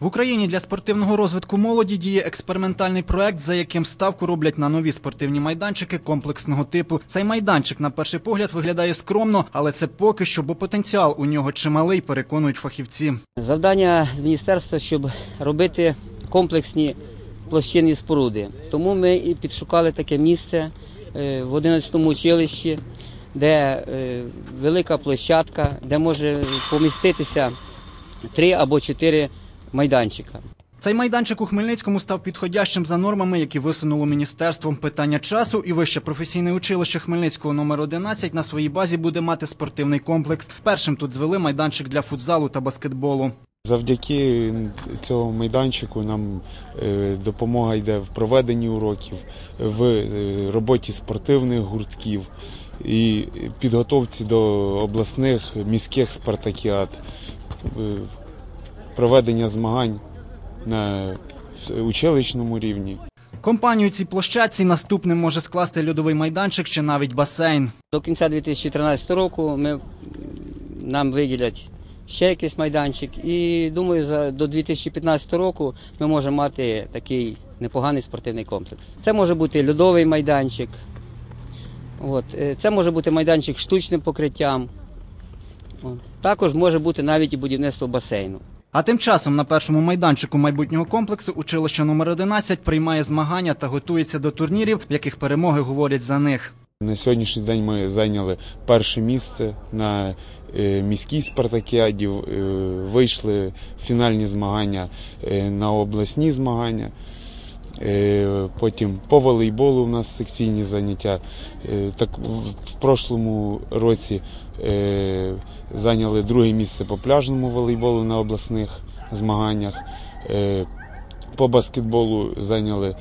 В Україні для спортивного розвитку молоді діє експериментальний проект, за яким ставку роблять на нові спортивні майданчики комплексного типу. Цей майданчик на перший погляд виглядає скромно, але це поки що, бо потенціал у нього чималий, переконують фахівці. Завдання з міністерства, щоб робити комплексні площинні споруди. Тому ми і підшукали таке місце е, в 11-му училищі, де е, велика площадка, де може поміститися три або чотири майданчика. Цей майданчик у Хмельницькому став підходящим за нормами, які висунуло міністерством. Питання часу і вище професійне училище Хмельницького номер 11 на своїй базі буде мати спортивний комплекс. Першим тут звели майданчик для футзалу та баскетболу. Завдяки цього майданчику нам е, допомога йде в проведенні уроків, в е, роботі спортивних гуртків і підготовці до обласних міських спартакіад, е, проведення змагань на училищному рівні. Компанію цій площадці наступним може скласти льодовий майданчик чи навіть басейн. До кінця 2013 року ми, нам виділять ще якийсь майданчик. І думаю, за, до 2015 року ми можемо мати такий непоганий спортивний комплекс. Це може бути льодовий майданчик. От. е, Це може бути майданчик з штучним покриттям. От. Також може бути навіть і будівництво басейну. А тим часом на першому майданчику майбутнього комплексу училище номер 11 приймає змагання та готується до турнірів, в яких перемоги говорять за них. На сьогоднішній день ми зайняли перше місце на е, міській спартакіаді, е, вийшли фінальні змагання е, на обласні змагання. Е, Потім по волейболу у нас секційні заняття. Е, Так в- прошлому році е, зайняли друге місце по пляжному волейболу на обласних змаганнях. По баскетболу зайняли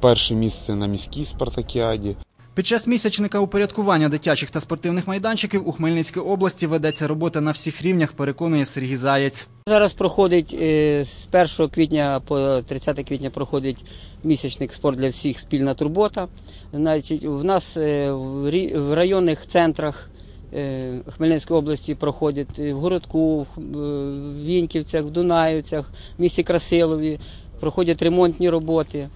перше місце на міській спартакіаді. Під час місячника упорядкування дитячих та спортивних майданчиків у Хмельницькій області ведеться робота на всіх рівнях, переконує Сергій Заєць. Зараз проходить е, з 1 квітня по 30 квітня проходить місячник спорт для всіх спільна турбота. Значить, в нас е, в районних центрах е, Хмельницької області проходять в городку, в Віньківцях, в Дунаївцях, в місті Красилові. Проходять ремонтні роботи,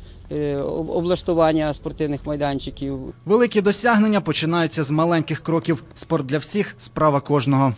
облаштування спортивних майданчиків. Великі досягнення починаються з маленьких кроків. Спорт для всіх справа кожного.